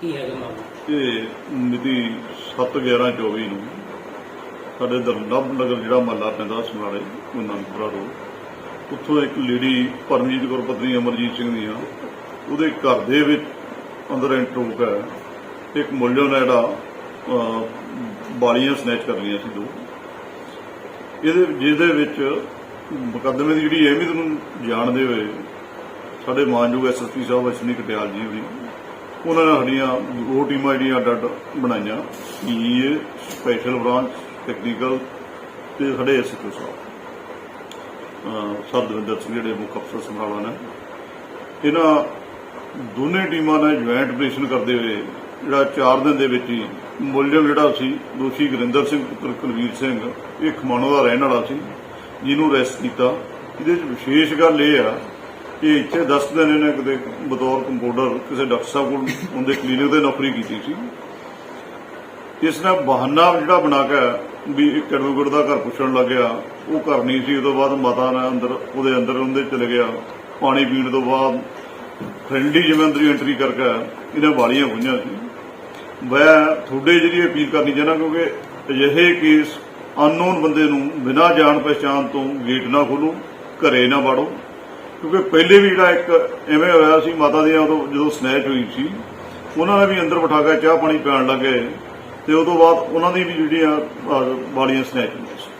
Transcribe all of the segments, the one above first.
ਕੀ ਹੈਗਾ ਮਾਮਲਾ? ਇਹ ਮਿਤੀ 7/11/24 ਨੂੰ ਸਾਡੇ ਦਰਨਬ ਨਗਰ ਜਿਹੜਾ ਮਹੱਲਾ ਪੈਂਦਾ ਸਮਰਾਲੇ ਨੰਦਪੁਰਾ ਰੋਡ ਉੱਥੋਂ ਇੱਕ ਲੇਡੀ ਪਰਮਜੀਤ ਕੌਰ ਪਤਨੀ ਅਮਰਜੀਤ ਸਿੰਘ ਦੀਆਂ ਉਹਦੇ ਘਰ ਦੇ ਵਿੱਚ ਅੰਦਰ ਇੰਟਰੋਕ ਹੈ। ਇੱਕ ਮੁੱਲਿਓ ਨੇ ਜਿਹੜਾ ਅਹ, ਬਾਲੀਆਂ ਸਨੈਚ ਕਰ ਲਈਆਂ ਸੀ ਦੋ। ਇਹਦੇ ਜਿਹਦੇ ਵਿੱਚ ਮੁਕੱਦਮੇ ਦੀ ਜਿਹੜੀ ਅਹਿਮੀਅਤ ਨੂੰ ਜਾਣਦੇ ਹੋਏ ਸਾਡੇ ਮਾਨਯੋਗ ਐਸਐਸਪੀ ਸਾਹਿਬ ਅਸ਼ਵਨੀ ਕਟਿਆਲ ਜੀ ਹੋਰੀ ਉਹਨਾਂ ਨੇ ਸਾਡੀਆਂ ਦੋ ਟੀਮਾਂ ਜਿਹੜੀਆਂ ਅੱਡ ਅੱਡ ਬਣਾਈਆਂ ਸੀਏ ਸਪੈਸ਼ਲ ਬ੍ਰਾਂਚ ਟੈਕਨੀਕਲ ਤੇ ਸਾਡੇ ਐਸਐਸਪੀ ਸਾਹਿਬ। ਸਰ ਦਵਿੰਦਰ ਸਿੰਘ ਜਿਹੜੇ ਮੁੱਖ ਅਫਸਰ ਸੰਭਾਲਾ ਨੇ। ਇਹਨਾਂ ਦੋਨੇ ਟੀਮਾਂ ਨੇ ਜੁਆਇੰਟ ਆਪਰੇਸ਼ਨ ਕਰਦੇ ਹੋਏ ਜਿਹੜਾ 4 ਦਿਨ ਦੇ ਵਿੱਚ ਹੀ ਮੁਲਜ਼ਮ ਜਿਹੜਾ ਸੀ, ਦੋਸ਼ੀ ਗੁਰਿੰਦਰ ਸਿੰਘ, ਪੁੱਤਰ ਕੁਲਵੀਰ ਸਿੰਘ, ਇਹ ਖਮਾਣੋ ਦਾ ਰਹਿਣ ਵਾਲਾ ਸੀ, ਜਿਹਨੂੰ ਅਰੈਸਟ ਕੀਤਾ। ਇਹਦੇ ਵਿੱਚ ਵਿਸ਼ੇਸ਼ ਗੱਲ ਇਹ ਆ ਇਹ ਇੱਥੇ 10 ਦਿਨ ਇਹਨੇ ਕਿਤੇ ਬਤੌਰ ਕੰਪਾਊਂਡਰ ਕਿਸੇ ਡਾਕਟਰ ਸਾਹਿਬ ਕੋਲ, ਉਹਦੇ ਕਲੀਨਿਕ ਤੇ ਨੌਕਰੀ ਕੀਤੀ ਸੀ। ਇਸ ਨੇ ਬਹਾਨਾ ਜਿਹੜਾ ਬਣਾ ਕੇ ਵੀ ਇੱਕ ਐਡਵੋਕੇਟ ਦਾ ਘਰ ਪੁੱਛਣ ਲੱਗਿਆ ਉਹ ਘਰ ਨਹੀਂ ਸੀ ਉਦੋਂ ਬਾਅਦ ਮਾਤਾ ਨੇ ਅੰਦਰ, ਉਹਦੇ ਅੰਦਰ ਉਹਦੇ ਚਲੇ ਗਿਆ। ਪਾਣੀ ਪੀਣ ਤੋਂ ਬਾਅਦ ਫਰੈਂਡਲੀ ਜਿਵੇਂ ਅੰਦਰ ਐਂਟਰੀ ਕਰਕੇ ਇਹਨੇ ਵਾਲੀਆਂ ਹੋਈਆਂ ਸੀ। ਮੈਂ ਤੁਹਾਡੇ ਜਿਹੜੀ ਅਪੀਲ ਕਰਨੀ ਚਾਹੁੰਦਾ ਕਿਉਂਕਿ ਅਜਿਹੇ ਕੇਸ ਅਨਨੋਨ ਬੰਦੇ ਨੂੰ ਬਿਨਾਂ ਜਾਣ ਪਛਾਣ ਤੋਂ ਗੇਟ ਨਾ ਖੋਲੋ, ਘਰੇ ਨਾ ਵੜੋ। ਕਿਉਂਕਿ ਪਹਿਲੇ ਵੀ ਜਿਹੜਾ ਇੱਕ ਐਵੇਂ ਹੋਇਆ ਸੀ ਮਾਤਾ ਦੀਆਂ ਉਦੋਂ ਜਦੋਂ ਸਨੈਚ ਹੋਈ ਸੀ ਉਹਨਾਂ ਨੇ ਵੀ ਅੰਦਰ ਬਿਠਾ ਕੇ ਚਾਹ ਪਾਣੀ ਪਿਆਉਣ ਲੱਗੇ ਤੇ ਉਦੋਂ ਬਾਅਦ ਉਹਨਾਂ ਦੀ ਵੀ ਜਿਹੜੀਆਂ ਵਾਲੀਆਂ ਸਨੈਚ ਹੋਈਆਂ ਸੀ।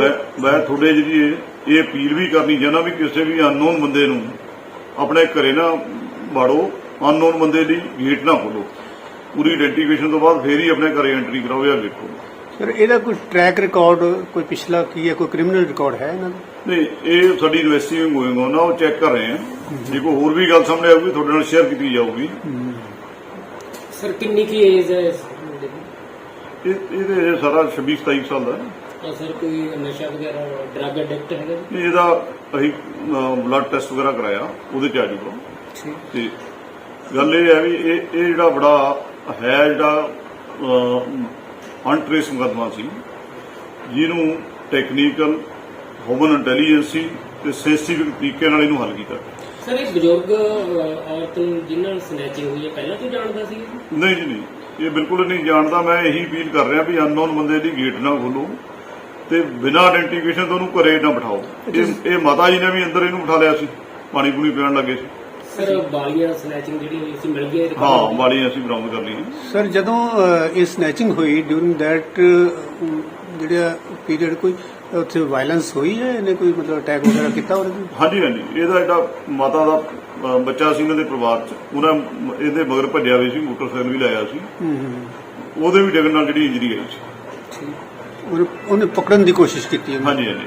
ਮੈਂ ਮੈਂ ਤੁਹਾਡੇ ਜਿਹੜੀ ਇਹ- ਅਪੀਲ ਵੀ ਕਰਨੀ ਚਾਹੁੰਦਾ ਵੀ ਕਿਸੇ ਵੀ ਅਨਨੋਨ ਬੰਦੇ ਨੂੰ ਆਪਣੇ ਘਰੇ ਨਾ ਵਾੜੋ ਅਨਨੋਨ ਬੰਦੇ ਲਈ ਗੇਟ ਨਾ ਖੋਲੋ। ਪੂਰੀ ਆਇਡੈਂਟੀਫਿਕੇਸ਼ਨ ਤੋਂ ਬਾਅਦ ਫੇਰ ਹੀ ਆਪਣੇ ਘਰੇ ਐਂਟਰੀ ਕਰਾਓ ਜਾਂ ਵੇਖੋ। ਸਰ ਇਹਦਾ ਕੋਈ ਟਰੈਕ ਰਿਕਾਰਡ ਕੋਈ ਪਿਛਲਾ ਕੀ ਹੈ? ਕੋਈ ਕ੍ਰਿਮੀਨਲ ਰਿਕਾਰਡ ਹੈ ਇਹਨਾਂ ਦਾ? ਨਹੀਂ ਇਹ ਸਾਡੀ ਇਨਵੈਸਟੀਗੇਸ਼ਨ ਗੋਇੰਗ on ਆ ਉਹ ਚੈੱਕ ਕਰ ਰਹੇ ਆ। ਜੇ ਕੋਈ ਹੋਰ ਵੀ ਗੱਲ ਸਾਹਮਣੇ ਆਊਗੀ ਤੁਹਾਡੇ ਨਾਲ ਸ਼ੇਅਰ ਕੀਤੀ ਜਾਊਗੀ। ਸਰ ਕਿੰਨੀ ਕੀ ਏਜ ਹੈ ਇਸ ਮੁੰਡੇ ਦੀ? ਇਹ ਇਹਦੇ ਸਾਰਾ 26 27 ਸਾਲ ਦਾ ਹੈ। ਤਾਂ ਸਰ ਕੋਈ ਨਸ਼ਾ ਵਗੈਰਾ ਡਰੱਗ ਐਡਿਕਟ ਹੈਗਾ ਜੀ? ਨਹੀਂ, ਇਹਦਾ ਅਸੀਂ ਬਲੱਡ ਟੈਸਟ ਵਗੈਰਾ ਕਰਾਇਆ ਉਹਦੇ ਚ ਆ ਜਾਊਗਾ। ਤੇ ਗੱਲ ਇਹ ਹੈ ਵੀ ਇਹ ਇਹ ਜਿਹੜਾ ਬੜਾ ਹੈ ਜਿਹੜਾ ਅਨਟ੍ਰੇਸ ਮੁਕੱਦਮਾ ਸੀ ਜਿਹਨੂੰ ਟੈਕਨੀਕਲ ਹਿਊਮਨ ਇੰਟੈਲੀਜੈਂਸੀ ਤੇ ਸੈਂਸਿਟਿਵ ਤਰੀਕੇ ਨਾਲ ਇਹਨੂੰ ਹੱਲ ਕੀਤਾ। ਸਰ ਇਹ ਬਜ਼ੁਰਗ ਔਰਤ ਨੂੰ ਜਿਨ੍ਹਾਂ ਸਨੈਚਿੰਗ ਹੋਈ ਹੈ ਪਹਿਲਾਂ ਤੋਂ ਜਾਣਦਾ ਸੀ ਨਹੀਂ ਜੀ ਨਹੀਂ। ਇਹ ਬਿਲਕੁਲ ਨਹੀਂ ਜਾਣਦਾ। ਮੈਂ ਇਹੀ ਅਪੀਲ ਕਰ ਰਿਹਾ ਵੀ ਅਨਨੋਨ ਬੰਦੇ ਦੀ ਗੇਟ ਨਾ ਖੋਲੋ ਤੇ ਬਿਨਾਂ ਆਇਡੈਂਟੀਫਿਕੇਸ਼ਨ ਤੋਂ ਉਹਨੂੰ ਘਰੇ ਨਾ ਬਿਠਾਓ। ਇਹ ਇਹ ਮਾਤਾ ਜੀ ਨੇ ਵੀ ਅੰਦਰ ਇਹਨੂੰ ਬਿਠਾ ਲਿਆ ਸੀ। ਪਾਣੀ ਪੂਣੀ ਪੀਣ ਲੱਗੇ ਸੀ। ਸਰ ਬਾਲੀਆਂ ਸਨੈਚਿੰਗ ਜਿਹੜੀ ਅਸੀਂ ਮਿਲ ਗਈ ਹਾਂ ਵਾਲੀ ਅਸੀਂ ਬਰਾਮਦ ਕਰ ਲਈ ਸਰ ਜਦੋਂ ਇਹ ਸਨੈਚਿੰਗ ਹੋਈ ਡੂਰਿੰਗ ਦੈਟ ਜਿਹੜਾ ਪੀਰੀਅਡ ਕੋਈ ਉੱਥੇ ਵਾਇਲੈਂਸ ਹੋਈ ਹੈ ਇਹਨੇ ਕੋਈ ਮਤਲਬ ਅਟੈਕ ਵਗੈਰਾ ਕੀਤਾ ਉਹਦੇ ਬੱਚਾ ਸੀ ਪਰਿਵਾਰ ਚ। ਉਹਨਾਂ ਇਹਦੇ ਮਗਰ ਭੱਜਿਆ ਵੀ ਸੀ ਮੋਟਰਸਾਈਕਲ ਵੀ ਲਾਇਆ ਸੀ। ਉਹਦੇ ਵੀ ਡਿੱਗਣ ਨਾਲ ਜਿਹੜੀ ਇੰਜਰੀ ਆਈ ਸੀ। ਉਹਨੇ ਪਕੜਨ ਦੀ ਕੋਸ਼ਿਸ਼ ਕੀਤੀ ਹੈ ਹਾਂਜੀ ਹਾਂਜੀ।